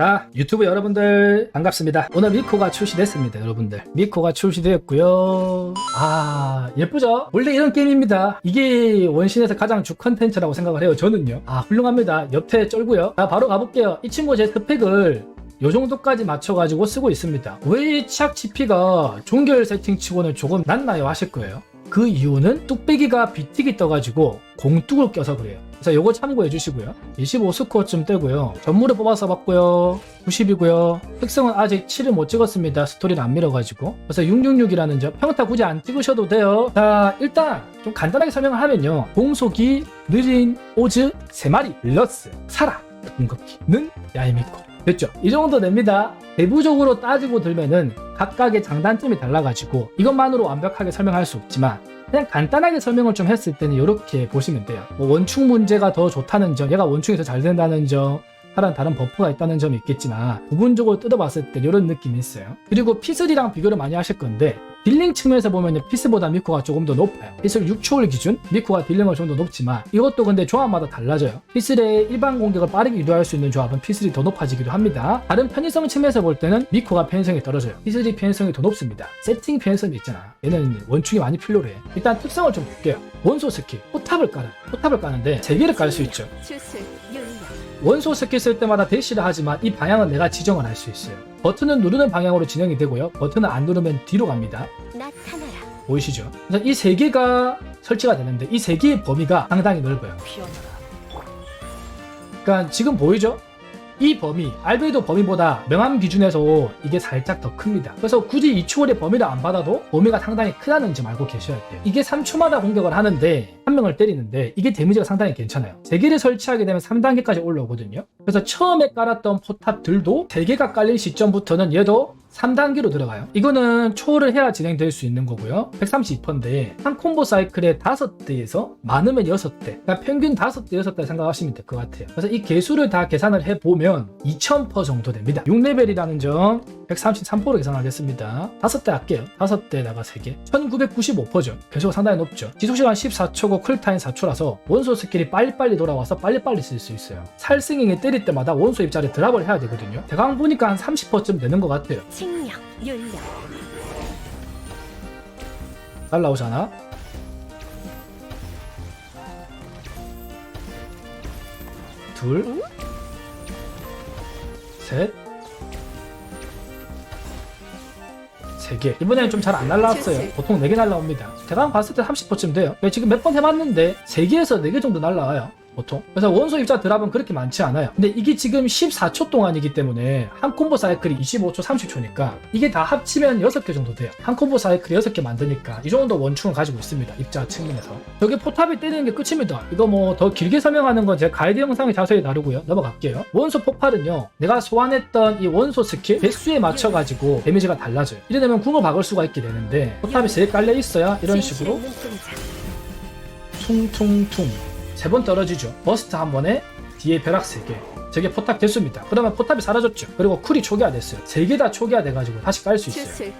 자 유튜브 여러분들 반갑습니다. 오늘 미코가 출시됐습니다 여러분들. 미코가 출시되었고요. 아 예쁘죠? 원래 이런 게임입니다. 이게 원신에서 가장 주 컨텐츠라고 생각을 해요 저는요. 아 훌륭합니다. 옆에 쩔고요. 자 바로 가볼게요. 이 친구 제 스펙을 요 정도까지 맞춰가지고 쓰고 있습니다. 왜 치약 치피가 종결 세팅 치고는 조금 낮나요? 하실 거예요. 그 이유는 뚝배기가 비틱이 떠가지고 공뚝을 껴서 그래요. 그래서 요거 참고해 주시고요. 25스코어쯤 떼고요. 전물을 뽑아서 봤고요. 90이고요. 특성은 아직 7을 못 찍었습니다. 스토리를 안 밀어가지고. 그래서 666이라는 점. 평타 굳이 안 찍으셔도 돼요. 자, 일단 좀 간단하게 설명을 하면요. 공속이 느린 오즈 3마리 플러스 살아 궁극기는 야이미코. 됐죠? 이 정도 됩니다. 내부적으로 따지고 들면은 각각의 장단점이 달라가지고 이것만으로 완벽하게 설명할 수 없지만 그냥 간단하게 설명을 좀 했을 때는 이렇게 보시면 돼요. 뭐 원충 문제가 더 좋다는 점, 얘가 원충이 더 잘 된다는 점, 다른 다른 버프가 있다는 점이 있겠지만 부분적으로 뜯어봤을 때 이런 느낌이 있어요. 그리고 피슬이랑 비교를 많이 하실 건데 딜링 측면에서 보면 피스보다 미코가 조금 더 높아요. 피슬 6초월 기준 미코가 딜링은 좀더 높지만 이것도 근데 조합마다 달라져요. 피슬의 일반 공격을 빠르게 유도할 수 있는 조합은 피슬이 더 높아지기도 합니다. 다른 편의성 측면에서 볼 때는 미코가 편의성이 떨어져요. 피슬이 편의성이 더 높습니다. 세팅 편의성이 있잖아. 얘는 원충이 많이 필요로 해. 일단 특성을 좀 볼게요. 원소 스킬, 포탑을 깔아. 포탑을 까는데 3개를 깔 수 있죠. 원소 스킬 쓸 때마다 대시를 하지만 이 방향은 내가 지정을 할 수 있어요. 버튼은 누르는 방향으로 진행이 되고요. 버튼을 안 누르면 뒤로 갑니다. 나타나라 보이시죠? 그래서 이 세 개가 설치가 되는데 이 세 개의 범위가 상당히 넓어요. 그러니까 지금 보이죠? 이 범위, 알베도 범위보다 명암 기준에서 이게 살짝 더 큽니다. 그래서 굳이 2초월의 범위를 안 받아도 범위가 상당히 크다는 점 알고 계셔야 돼요. 이게 3초마다 공격을 하는데 한 명을 때리는데 이게 데미지가 상당히 괜찮아요. 3개를 설치하게 되면 3단계까지 올라오거든요. 그래서 처음에 깔았던 포탑들도 3개가 깔린 시점부터는 얘도 3단계로 들어가요. 이거는 초월을 해야 진행될 수 있는 거고요. 132%인데 한 콤보 사이클에 5대에서 많으면 6대. 그러니까 평균 5대, 6대 생각하시면 될 것 같아요. 그래서 이 개수를 다 계산을 해보면 2000% 정도 됩니다. 6레벨이라는 점 133%로 계산하겠습니다. 5대 할게요. 5대에다가 3개. 1995%죠. 개수가 상당히 높죠. 지속시간 14초고 쿨타임 4초라서 원소 스킬이 빨리빨리 돌아와서 빨리빨리 쓸 수 있어요. 살생잉이 때릴 때마다 원소 입자를 드랍을 해야 되거든요. 대강 보니까 한 30%쯤 되는 것 같아요. 칭령 윤력 날라오잖아. 둘, 셋, 세 개. 이번에는 좀 잘 안 날라왔어요. 보통 네개 날라옵니다. 대강 봤을 때 30%쯤 돼요. 근데 지금 몇 번 해봤는데 세 개에서 네개 정도 날라와요. 보통. 그래서 원소 입자 드랍은 그렇게 많지 않아요. 근데 이게 지금 14초 동안이기 때문에 한 콤보 사이클이 25초, 30초니까 이게 다 합치면 6개 정도 돼요. 한 콤보 사이클이 6개 만드니까 이 정도 원충을 가지고 있습니다. 입자 측면에서. 여기 포탑이 때리는 게 끝입니다. 이거 뭐 더 길게 설명하는 건 제가 가이드 영상에 자세히 다루고요. 넘어갈게요. 원소 폭발은요. 내가 소환했던 이 원소 스킬 개수에 맞춰가지고 데미지가 달라져요. 이래 되면 궁을 박을 수가 있게 되는데 포탑이 세개 깔려 있어야 이런 식으로 퉁퉁퉁 세 번 떨어지죠. 버스트 한 번에 뒤에 벼락 세 개. 저게 포탑 개수입니다. 그러면 포탑이 사라졌죠. 그리고 쿨이 초기화됐어요. 세 개 다 초기화돼가지고 다시 깔 수 있어요.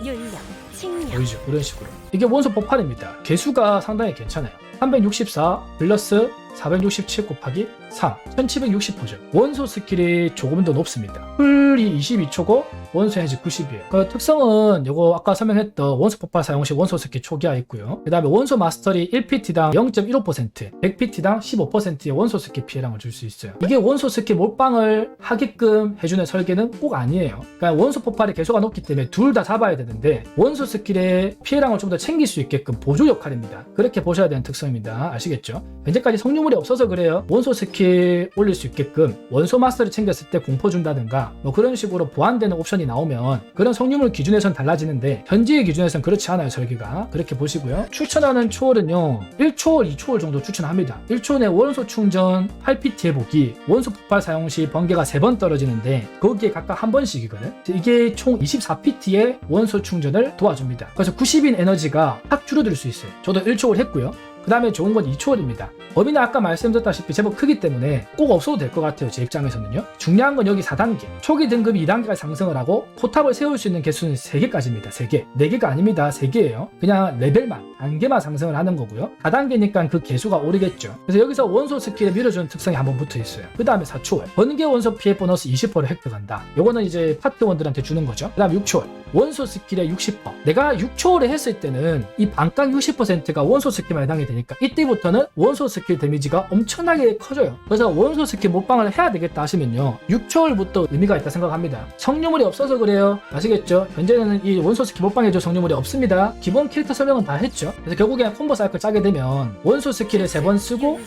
윤력 칭령 보이죠? 이런 식으로. 이게 원소 폭발입니다. 개수가 상당히 괜찮아요. 364 플러스 467 곱하기 3 1760%죠. 원소 스킬이 조금 더 높습니다. 풀이 22초고 원소 해지 90이에요. 그 특성은 이거 아까 설명했던 원소 폭발 사용 시 원소 스킬 초기화 있고요. 그 다음에 원소 마스터리 1PT당 0.15% 100PT당 15%의 원소 스킬 피해량을 줄 수 있어요. 이게 원소 스킬 몰빵을 하게끔 해주는 설계는 꼭 아니에요. 그러니까 원소 폭발의 개수가 높기 때문에 둘 다 잡아야 되는데 원소 스킬의 피해량을 좀 더 챙길 수 있게끔 보조 역할입니다. 그렇게 보셔야 되는 특성입니다. 아시겠죠? 현재까지 성유물이 없어서 그래요. 원소 스킬 올릴 수 있게끔 원소 마스터를 챙겼을 때 공포 준다든가 뭐 그런 식으로 보완되는 옵션이 나오면 그런 성유물 기준에선 달라지는데 현지의 기준에선 그렇지 않아요 설계가. 그렇게 보시고요. 추천하는 초월은요 1초월 2초월 정도 추천합니다. 1초 내 원소 충전 8PT 회복이 원소 폭발 사용 시 번개가 3번 떨어지는데 거기에 각각 한 번씩이거든? 이게 총 24PT의 원소 충전을 도와줍니다. 그래서 90인 에너지가 확 줄어들 수 있어요. 저도 1초월 했고요 그 다음에 좋은 건 2초월입니다. 범위는 아까 말씀드렸다시피 제법 크기 때문에 꼭 없어도 될 것 같아요. 제 입장에서는요. 중요한 건 여기 4단계. 초기 등급이 2단계가 상승을 하고 포탑을 세울 수 있는 개수는 3개까지입니다. 3개. 4개가 아닙니다. 3개예요. 그냥 레벨만, 단계만 상승을 하는 거고요. 4단계니까 그 개수가 오르겠죠. 그래서 여기서 원소 스킬에 밀어주는 특성이 한번 붙어 있어요. 그 다음에 4초월. 번개 원소 피해 보너스 20%를 획득한다. 요거는 이제 파트원들한테 주는 거죠. 그 다음 6초월. 원소 스킬의 60%. 내가 6초월에 했을 때는 이 반각 60%가 원소 스킬만 해당이 되니까 이때부터는 원소 스킬 데미지가 엄청나게 커져요. 그래서 원소 스킬 몰빵을 해야 되겠다 하시면요. 6초월부터 의미가 있다 생각합니다. 성유물이 없어서 그래요. 아시겠죠? 현재는 이 원소 스킬 몰빵해줄 성유물이 없습니다. 기본 캐릭터 설명은 다 했죠. 그래서 결국에 콤보 사이클 짜게 되면 원소 스킬을 3번 쓰고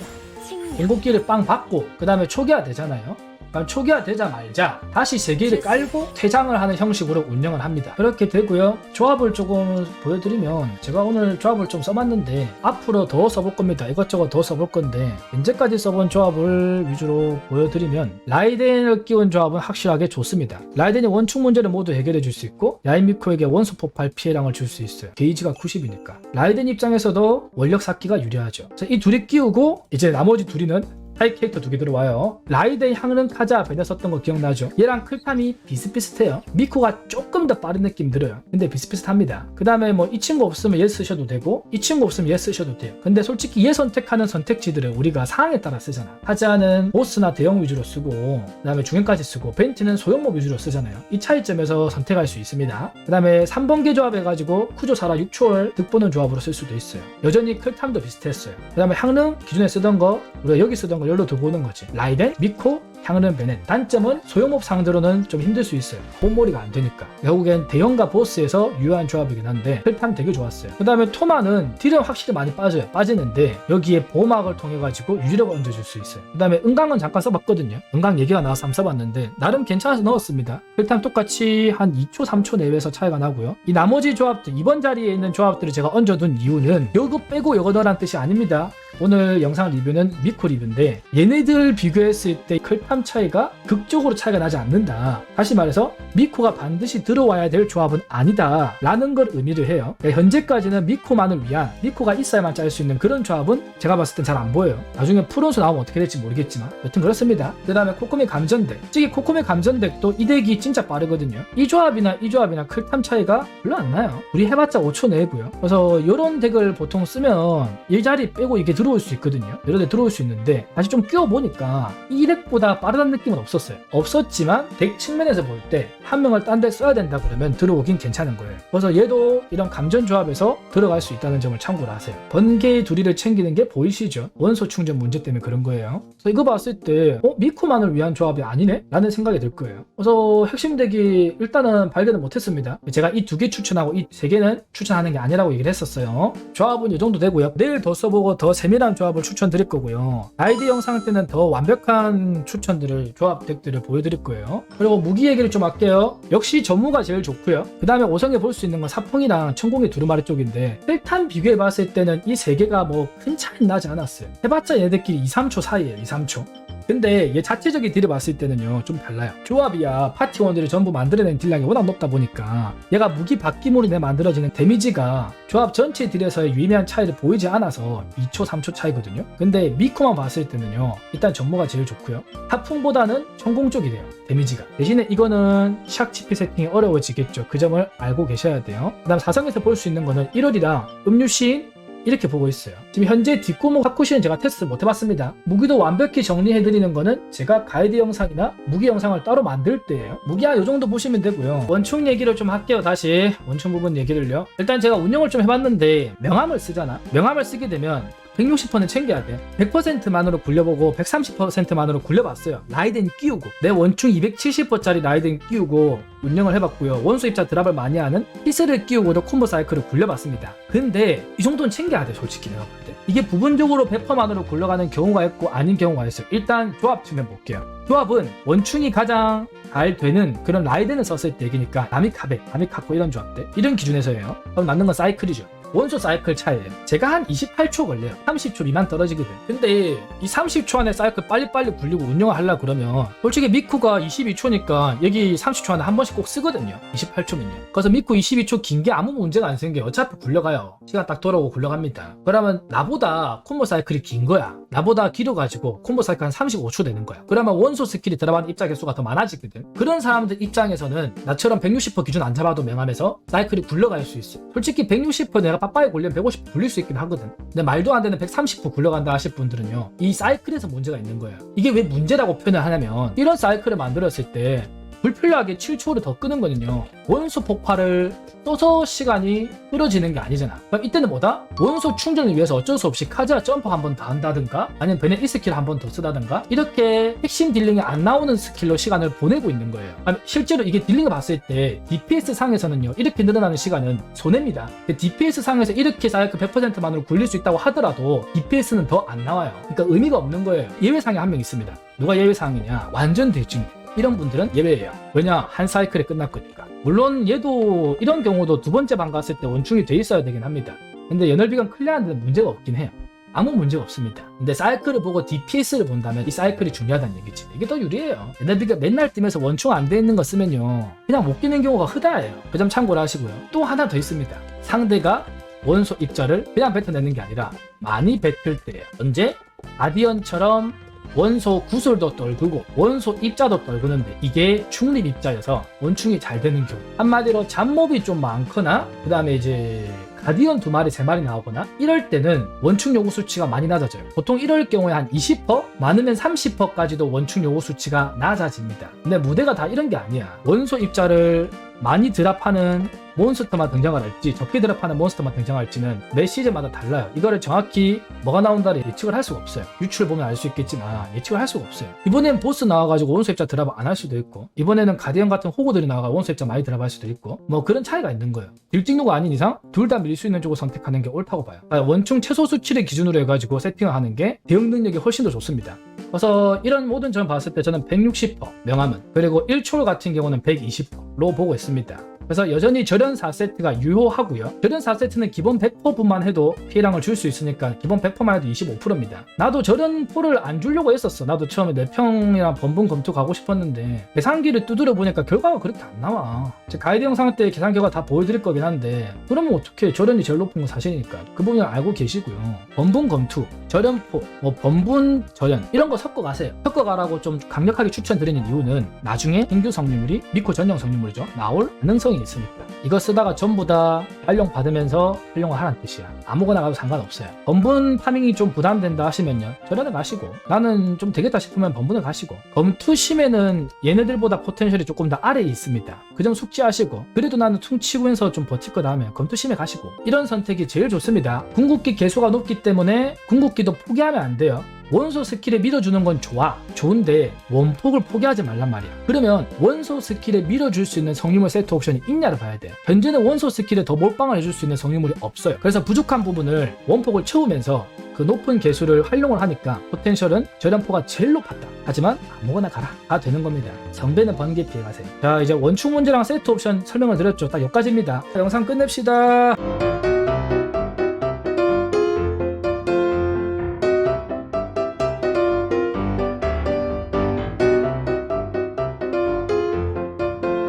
공급기를 빵 받고 그 다음에 초기화 되잖아요. 그럼 초기화 되자마자 다시 세 개를 깔고 퇴장을 하는 형식으로 운영을 합니다. 그렇게 되고요. 조합을 조금 보여드리면 제가 오늘 조합을 좀 써봤는데 앞으로 더 써볼 겁니다. 이것저것 더 써볼 건데 현재까지 써본 조합을 위주로 보여드리면 라이덴을 끼운 조합은 확실하게 좋습니다. 라이덴이 원축 문제를 모두 해결해 줄 수 있고 야인미코에게 원소 폭발 피해량을 줄 수 있어요. 게이지가 90이니까. 라이덴 입장에서도 원력 쌓기가 유리하죠. 자, 이 둘이 끼우고 이제 나머지 둘이는 타입 캐릭터 두 개 들어와요. 라이덴 향릉 카자 베네 썼던 거 기억나죠? 얘랑 클탐이 비슷비슷해요. 미코가 조금 더 빠른 느낌 들어요. 근데 비슷비슷합니다. 그 다음에 뭐 이 친구 없으면 얘 쓰셔도 되고 이 친구 없으면 얘 쓰셔도 돼요. 근데 솔직히 얘 선택하는 선택지들을 우리가 상황에 따라 쓰잖아. 카자는 보스나 대형 위주로 쓰고 그 다음에 중형까지 쓰고 벤티는 소형몹 위주로 쓰잖아요. 이 차이점에서 선택할 수 있습니다. 그 다음에 3번계 조합해가지고 쿠조 사라 6초월 득보는 조합으로 쓸 수도 있어요. 여전히 클탐도 비슷했어요. 그 다음에 향릉 기존에 쓰던 거 우리가 여기 쓰던 걸 열로 두고 오는 거지. 라이덴, 미코, 향은 베넷. 단점은 소형몹 상대로는 좀 힘들 수 있어요. 홈몰이가 안 되니까. 결국엔 대형과 보스에서 유효한 조합이긴 한데 펠탐 되게 좋았어요. 그 다음에 토마는 딜은 확실히 많이 빠져요. 빠지는데 여기에 보호막을 통해 가지고 유지력을 얹어줄 수 있어요. 그 다음에 은강은 잠깐 써봤거든요. 은강 얘기가 나와서 한번 써봤는데 나름 괜찮아서 넣었습니다. 펠탐 똑같이 한 2초, 3초 내외에서 차이가 나고요. 이 나머지 조합들 이번 자리에 있는 조합들을 제가 얹어둔 이유는 요거 빼고 요거 넣으란 뜻이 아닙니다. 오늘 영상 리뷰는 미코 리뷰인데 얘네들 비교했을 때 클팜 차이가 극적으로 차이가 나지 않는다. 다시 말해서 미코가 반드시 들어와야 될 조합은 아니다. 라는 걸 의미를 해요. 그러니까 현재까지는 미코만을 위한 미코가 있어야만 짤 수 있는 그런 조합은 제가 봤을 땐 잘 안 보여요. 나중에 프론수 나오면 어떻게 될지 모르겠지만 여튼 그렇습니다. 그 다음에 코코미 감전덱. 솔직히 코코미 감전덱도 이 덱이 진짜 빠르거든요. 이 조합이나 이 조합이나 클탐 차이가 별로 안 나요. 우리 해봤자 5초 내고요. 그래서 이런 덱을 보통 쓰면 이 자리 빼고 이게 들어 올 수 있거든요. 여러 대 들어올 수 있는데 다시 좀 끼워보니까 이 덱보다 빠르다는 느낌은 없었어요. 없었지만 덱 측면에서 볼 때 한 명을 딴 데 써야 된다 그러면 들어오긴 괜찮은 거예요. 그래서 얘도 이런 감전 조합에서 들어갈 수 있다는 점을 참고를 하세요. 번개의 두리를 챙기는 게 보이시죠? 원소 충전 문제 때문에 그런 거예요. 그래서 이거 봤을 때 어? 미코만을 위한 조합이 아니네? 라는 생각이 들 거예요. 그래서 핵심 덱이 일단은 발견을 못했습니다. 제가 이 두 개 추천하고 이 세 개는 추천하는 게 아니라고 얘기를 했었어요. 조합은 이 정도 되고요. 내일 더 써보고 더 세밀한 조합을 추천드릴 거고요. 아이디 영상 때는 더 완벽한 추천들을 조합 덱들을 보여드릴 거예요. 그리고 무기 얘기를 좀 할게요. 역시 전무가 제일 좋고요. 그 다음에 오성에 볼 수 있는 건 사풍이랑 천공의 두루마리 쪽인데 일단 비교해 봤을 때는 이 세 개가 뭐 큰 차이 나지 않았어요. 해봤자 얘네들끼리 2, 3초 사이에요. 2, 3초. 근데 얘 자체적인 딜을 봤을 때는요 좀 달라요. 조합이야. 파티원들이 전부 만들어낸 딜량이 워낙 높다 보니까 얘가 무기 바퀴물이 내 만들어지는 데미지가 조합 전체 딜에서의 유의미한 차이를 보이지 않아서 2초 3초 차이거든요. 근데 미코만 봤을 때는요 일단 전모가 제일 좋고요. 하풍보다는 천공 쪽이 돼요 데미지가. 대신에 이거는 샥 치피 세팅이 어려워지겠죠. 그 점을 알고 계셔야 돼요. 그 다음 사성에서 볼 수 있는 거는 1월이랑 음유시인 이렇게 보고 있어요. 지금 현재 뒷구멍 하쿠시는 제가 테스트 못 해봤습니다. 무기도 완벽히 정리해드리는 거는 제가 가이드 영상이나 무기 영상을 따로 만들 때예요. 무기 한요 정도 보시면 되고요. 원충 얘기를 좀 할게요. 다시 원충 부분 얘기를요. 일단 제가 운영을 좀 해봤는데 명함을 쓰잖아. 명함을 쓰게 되면 160%는 챙겨야 돼. 100%만으로 굴려보고 130%만으로 굴려봤어요. 라이덴 끼우고 내 원충 270%짜리 라이덴 끼우고 운영을 해봤고요. 원소 입자 드랍을 많이 하는 피스를 끼우고도 콤보 사이클을 굴려봤습니다. 근데 이 정도는 챙겨야 돼 솔직히 내가 볼 때. 이게 부분적으로 100%만으로 굴러가는 경우가 있고 아닌 경우가 있어요. 일단 조합 측면 볼게요. 조합은 원충이 가장 잘 되는 그런 라이덴을 썼을 때 얘기니까 나미카베, 나미카코 이런 조합들 이런 기준에서예요. 그럼 남는 건 사이클이죠. 원소 사이클 차이예요. 제가 한 28초 걸려요. 30초 미만 떨어지게 돼요. 근데 이 30초 안에 사이클 빨리빨리 굴리고 운영을 하려 그러면 솔직히 미쿠가 22초니까 여기 30초 안에 한 번씩 꼭 쓰거든요. 28초면요. 그래서 미쿠 22초 긴 게 아무 문제가 안 생겨요. 어차피 굴려가요. 시간 딱 돌아오고 굴려갑니다. 그러면 나보다 콤보 사이클이 긴 거야. 나보다 길어가지고 콤보 사이클 한 35초 되는 거야. 그러면 원소 스킬이 들어가는 입자 개수가 더 많아지거든. 그런 사람들 입장에서는 나처럼 160% 기준 안 잡아도 명함에서 사이클이 굴러갈 수 있어. 솔직히 160% 내가 빠빠이 굴리면 150% 굴릴 수 있긴 하거든. 근데 말도 안 되는 130% 굴러간다 하실 분들은요. 이 사이클에서 문제가 있는 거예요. 이게 왜 문제라고 표현을 하냐면 이런 사이클을 만들었을 때 불필요하게 7초를 더 끄는 거는요. 원소 폭발을 써서 시간이 끌어지는 게 아니잖아. 그럼 이때는 뭐다? 원소 충전을 위해서 어쩔 수 없이 카즈아 점프 한 번 더 한다든가 아니면 베넷 이 스킬 한 번 더 쓰다든가 이렇게 핵심 딜링이 안 나오는 스킬로 시간을 보내고 있는 거예요. 실제로 이게 딜링을 봤을 때 DPS 상에서는요. 이렇게 늘어나는 시간은 손해입니다. DPS 상에서 이렇게 사이클 100%만으로 굴릴 수 있다고 하더라도 DPS는 더 안 나와요. 그러니까 의미가 없는 거예요. 예외상이 한 명 있습니다. 누가 예외상이냐? 완전 대중. 이런 분들은 예외예요. 왜냐? 한 사이클에 끝났거니까. 물론 얘도 이런 경우도 두 번째 방 갔을 때 원충이 돼 있어야 되긴 합니다. 근데 연혈비가 클리어하는 데는 문제가 없긴 해요. 아무 문제가 없습니다. 근데 사이클을 보고 DPS를 본다면 이 사이클이 중요하다는 얘기지. 이게 더 유리해요. 연혈비가 맨날 뛰면서 원충 안 돼 있는 거 쓰면요. 그냥 못 끼는 경우가 흔해요. 그 점 참고를 하시고요. 또 하나 더 있습니다. 상대가 원소 입자를 그냥 뱉어내는 게 아니라 많이 뱉을 때예요. 언제? 아디언처럼 원소 구슬도 떨구고 원소 입자도 떨구는데 이게 중립 입자여서 원충이 잘 되는 경우. 한마디로 잡몹이 좀 많거나 그 다음에 이제 가디언 두 마리 세 마리 나오거나 이럴 때는 원충 요구 수치가 많이 낮아져요. 보통 이럴 경우에 한 20% 많으면 30%까지도 원충 요구 수치가 낮아집니다. 근데 무대가 다 이런 게 아니야. 원소 입자를 많이 드랍하는 몬스터만 등장을 할지 적게 드랍하는 몬스터만 등장할지는 매 시즌마다 달라요. 이거를 정확히 뭐가 나온다를 예측을 할 수가 없어요. 유출을 보면 알 수 있겠지만 예측을 할 수가 없어요. 이번엔 보스 나와가지고 원소 입자 드랍 안 할 수도 있고 이번에는 가디언 같은 호구들이 나와가 원소 입자 많이 드랍할 수도 있고 뭐 그런 차이가 있는 거예요. 딜찍누가 아닌 이상 둘 다 밀 수 있는 쪽을 선택하는 게 옳다고 봐요. 아, 원충 최소 수치를 기준으로 해가지고 세팅을 하는 게 대응 능력이 훨씬 더 좋습니다. 그래서 이런 모든 점 봤을 때 저는 160% 명함은 그리고 1초 같은 경우는 120%로 보고 있습니다. 그래서 여전히 절연 4세트가 유효하고요. 절연 4세트는 기본 100%분만 해도 피해량을 줄 수 있으니까 기본 100%만 해도 25%입니다. 나도 절연 4를 안 주려고 했었어. 나도 처음에 내평이랑 번분 검토 가고 싶었는데 계산기를 두드려 보니까 결과가 그렇게 안 나와. 제 가이드 영상 때 계산 결과 다 보여드릴 거긴 한데 그러면 어떻게 절연이 제일 높은 건 사실이니까 그 부분을 알고 계시고요. 번분 검투, 절연포, 뭐 번분 절연 이런 거 섞어 가세요. 섞어 가라고 좀 강력하게 추천드리는 이유는 나중에 신규 성유물이 미코 전용 성유물이죠. 나올 가능성이 있으니까 이거 쓰다가 전부 다 활용 받으면서 활용을 하라는 뜻이야. 아무거나 가도 상관없어요. 번분 파밍이 좀 부담된다 하시면요. 절연을 가시고 나는 좀 되겠다 싶으면 번분을 가시고 검투심에는 얘네들보다 포텐셜이 조금 더 아래에 있습니다. 그 점 숙지하시고 그래도 나는 퉁치고면서 좀 버틸 거다 하면 검투심에 가시고 이런 선택이 제일 좋습니다. 궁극기 개수가 높기 때문에 궁극기 도 포기하면 안 돼요. 원소 스킬에 밀어주는 건 좋아. 좋은데 원폭을 포기하지 말란 말이야. 그러면 원소 스킬에 밀어줄 수 있는 성유물 세트 옵션이 있냐를 봐야 돼. 현재는 원소 스킬에 더 몰빵을 해줄 수 있는 성유물이 없어요. 그래서 부족한 부분을 원폭을 채우면서 그 높은 개수를 활용을 하니까 포텐셜은 절연포가 제일 높았다. 하지만 아무거나 가라. 다 되는 겁니다. 성배는 번개 피해가세요. 자 이제 원충 문제랑 세트 옵션 설명을 드렸죠. 딱 여기까지입니다. 자, 영상 끝냅시다.